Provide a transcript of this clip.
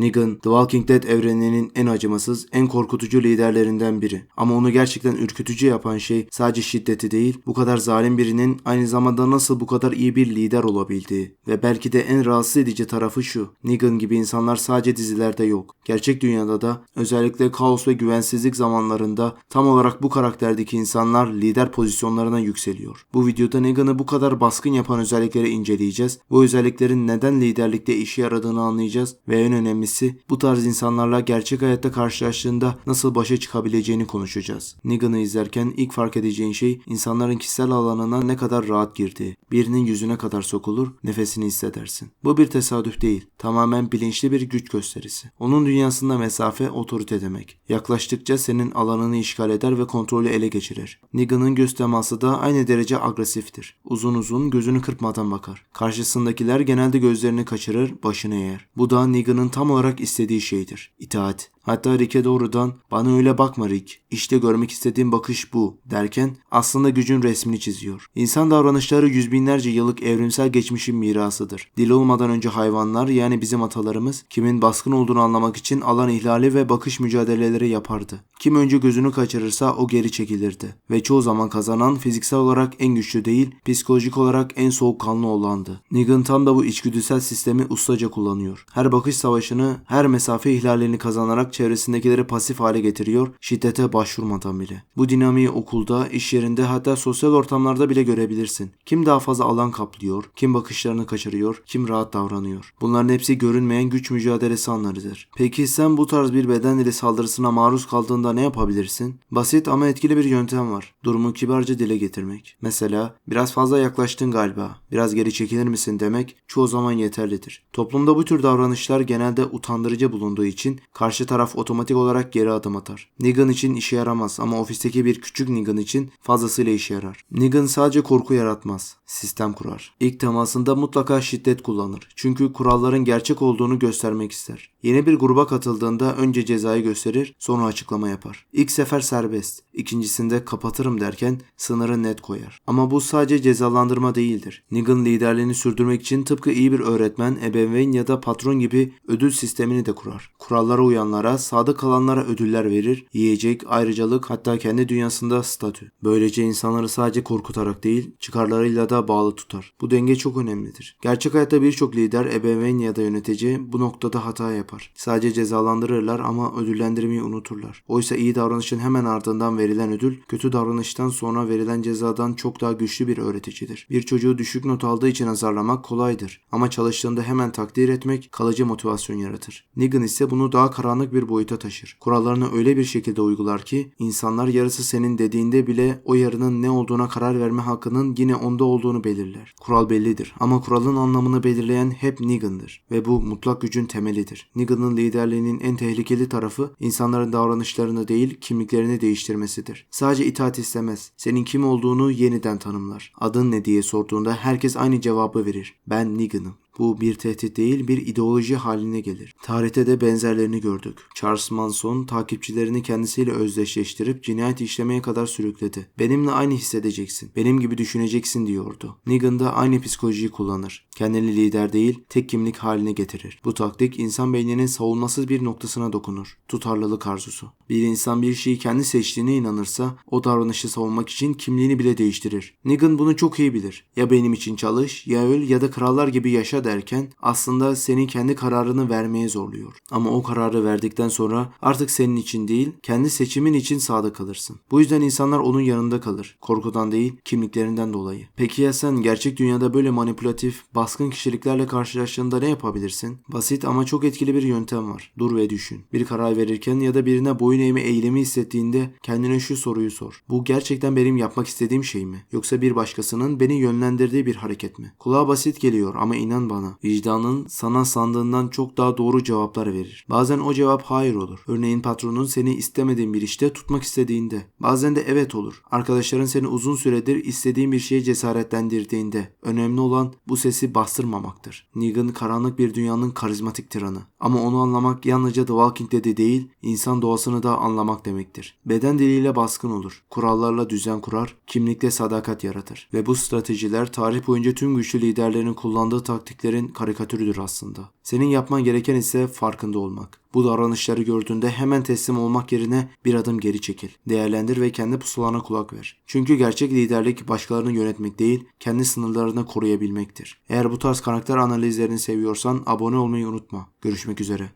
Negan, The Walking Dead evreninin en acımasız, en korkutucu liderlerinden biri. Ama onu gerçekten ürkütücü yapan şey sadece şiddeti değil, bu kadar zalim birinin aynı zamanda nasıl bu kadar iyi bir lider olabildiği. Ve belki de en rahatsız edici tarafı şu. Negan gibi insanlar sadece dizilerde yok. Gerçek dünyada da özellikle kaos ve güvensizlik zamanlarında tam olarak bu karakterdeki insanlar lider pozisyonlarına yükseliyor. Bu videoda Negan'ı bu kadar baskın yapan özellikleri inceleyeceğiz. Bu özelliklerin neden liderlikte işe yaradığını anlayacağız ve en önemlisi bu tarz insanlarla gerçek hayatta karşılaştığında nasıl başa çıkabileceğini konuşacağız. Negan'ı izlerken ilk fark edeceğin şey insanların kişisel alanına ne kadar rahat girdiği. Birinin yüzüne kadar sokulur, nefesini hissedersin. Bu bir tesadüf değil, tamamen bilinçli bir güç gösterisi. Onun dünyasında mesafe otorite demek. Yaklaştıkça senin alanını işgal eder ve kontrolü ele geçirir. Negan'ın göz teması da aynı derece agresiftir. Uzun uzun gözünü kırpmadan bakar. Karşısındakiler genelde gözlerini kaçırır, başını eğer. Bu da Negan'ın tam olarak istediği şeydir. İtaat. Hatta Rick'e doğrudan bana öyle bakma Rick, işte görmek istediğim bakış bu derken aslında gücün resmini çiziyor. İnsan davranışları yüz binlerce yıllık evrimsel geçmişin mirasıdır. Dil olmadan önce hayvanlar yani bizim atalarımız kimin baskın olduğunu anlamak için alan ihlali ve bakış mücadeleleri yapardı. Kim önce gözünü kaçırırsa o geri çekilirdi. Ve çoğu zaman kazanan fiziksel olarak en güçlü değil, psikolojik olarak en soğukkanlı olandı. Negan tam da bu içgüdüsel sistemi ustaca kullanıyor. Her bakış savaşını, her mesafe ihlalini kazanarak çevresindekileri pasif hale getiriyor, şiddete başvurmadan bile. Bu dinamiği okulda, iş yerinde hatta sosyal ortamlarda bile görebilirsin. Kim daha fazla alan kaplıyor, kim bakışlarını kaçırıyor, kim rahat davranıyor. Bunların hepsi görünmeyen güç mücadelesi anlarıdır. Peki sen bu tarz bir beden dili saldırısına maruz kaldığında ne yapabilirsin? Basit ama etkili bir yöntem var. Durumu kibarca dile getirmek. Mesela biraz fazla yaklaştın galiba. Biraz geri çekilir misin demek çoğu zaman yeterlidir. Toplumda bu tür davranışlar genelde utandırıcı bulunduğu için karşı taraf otomatik olarak geri adım atar. Negan için işe yaramaz ama ofisteki bir küçük Negan için fazlasıyla işe yarar. Negan sadece korku yaratmaz, sistem kurar. İlk temasında mutlaka şiddet kullanır. Çünkü kuralların gerçek olduğunu göstermek ister. Yeni bir gruba katıldığında önce cezayı gösterir, sonra açıklama yapar. İlk sefer serbest, ikincisinde kapatırım derken sınırı net koyar. Ama bu sadece cezalandırma değildir. Negan liderliğini sürdürmek için tıpkı iyi bir öğretmen, ebeveyn ya da patron gibi ödül sistemini de kurar. Kurallara uyanlara, sadık kalanlara ödüller verir, yiyecek, ayrıcalık hatta kendi dünyasında statü. Böylece insanları sadece korkutarak değil, çıkarlarıyla da bağlı tutar. Bu denge çok önemlidir. Gerçek hayatta birçok lider, ebeveyn ya da yönetici bu noktada hata yapar. Sadece cezalandırırlar ama ödüllendirmeyi unuturlar. Oysa iyi davranışın hemen ardından verilen ödül, kötü davranıştan sonra verilen cezadan çok daha güçlü bir öğreticidir. Bir çocuğu düşük not aldığı için azarlamak kolaydır ama çalıştığında hemen takdir etmek kalıcı motivasyon yaratır. Negan ise bunu daha karanlık bir boyuta taşır. Kurallarını öyle bir şekilde uygular ki insanlar yarısı senin dediğinde bile o yarının ne olduğuna karar verme hakkının yine onda olduğunu belirler. Kural bellidir ama kuralın anlamını belirleyen hep Negan'dır ve bu mutlak gücün temelidir. Negan'ın liderliğinin en tehlikeli tarafı insanların davranışlarını değil kimliklerini değiştirmesidir. Sadece itaat istemez. Senin kim olduğunu yeniden tanımlar. Adın ne diye sorduğunda herkes aynı cevabı verir. Ben Negan'ım. Bu bir tehdit değil bir ideoloji haline gelir. Tarihte de benzerlerini gördük. Charles Manson takipçilerini kendisiyle özdeşleştirip cinayet işlemeye kadar sürükledi. Benimle aynı hissedeceksin, benim gibi düşüneceksin diyordu. Negan da aynı psikolojiyi kullanır. Kendini lider değil, tek kimlik haline getirir. Bu taktik insan beyninin savunmasız bir noktasına dokunur. Tutarlılık arzusu. Bir insan bir şeyi kendi seçtiğine inanırsa o davranışı savunmak için kimliğini bile değiştirir. Negan bunu çok iyi bilir. Ya benim için çalış, ya öl ya da krallar gibi yaşa derken aslında senin kendi kararını vermeye zorluyor. Ama o kararı verdikten sonra artık senin için değil, kendi seçimin için sadık kalırsın. Bu yüzden insanlar onun yanında kalır. Korkudan değil, kimliklerinden dolayı. Peki ya sen gerçek dünyada böyle manipülatif, baskın kişiliklerle karşılaştığında ne yapabilirsin? Basit ama çok etkili bir yöntem var. Dur ve düşün. Bir karar verirken ya da birine boyun eğme eğilimi hissettiğinde kendine şu soruyu sor. Bu gerçekten benim yapmak istediğim şey mi? Yoksa bir başkasının beni yönlendirdiği bir hareket mi? Kulağa basit geliyor ama inan bana. Vicdanın sana sandığından çok daha doğru cevaplar verir. Bazen o cevap hayır olur. Örneğin patronun seni istemediğin bir işte tutmak istediğinde. Bazen de evet olur. Arkadaşların seni uzun süredir istediğin bir şeye cesaretlendirdiğinde. Önemli olan bu sesi bastırmamaktır. Negan karanlık bir dünyanın karizmatik tiranı. Ama onu anlamak yalnızca The Walking Dead'i değil, insan doğasını da anlamak demektir. Beden diliyle baskın olur. Kurallarla düzen kurar, kimlikle sadakat yaratır. Ve bu stratejiler tarih boyunca tüm güçlü liderlerin kullandığı taktikler fanatiklerin karikatürüdür aslında. Senin yapman gereken ise farkında olmak. Bu davranışları gördüğünde hemen teslim olmak yerine bir adım geri çekil. Değerlendir ve kendi pusulana kulak ver. Çünkü gerçek liderlik başkalarını yönetmek değil, kendi sınırlarını koruyabilmektir. Eğer bu tarz karakter analizlerini seviyorsan abone olmayı unutma. Görüşmek üzere.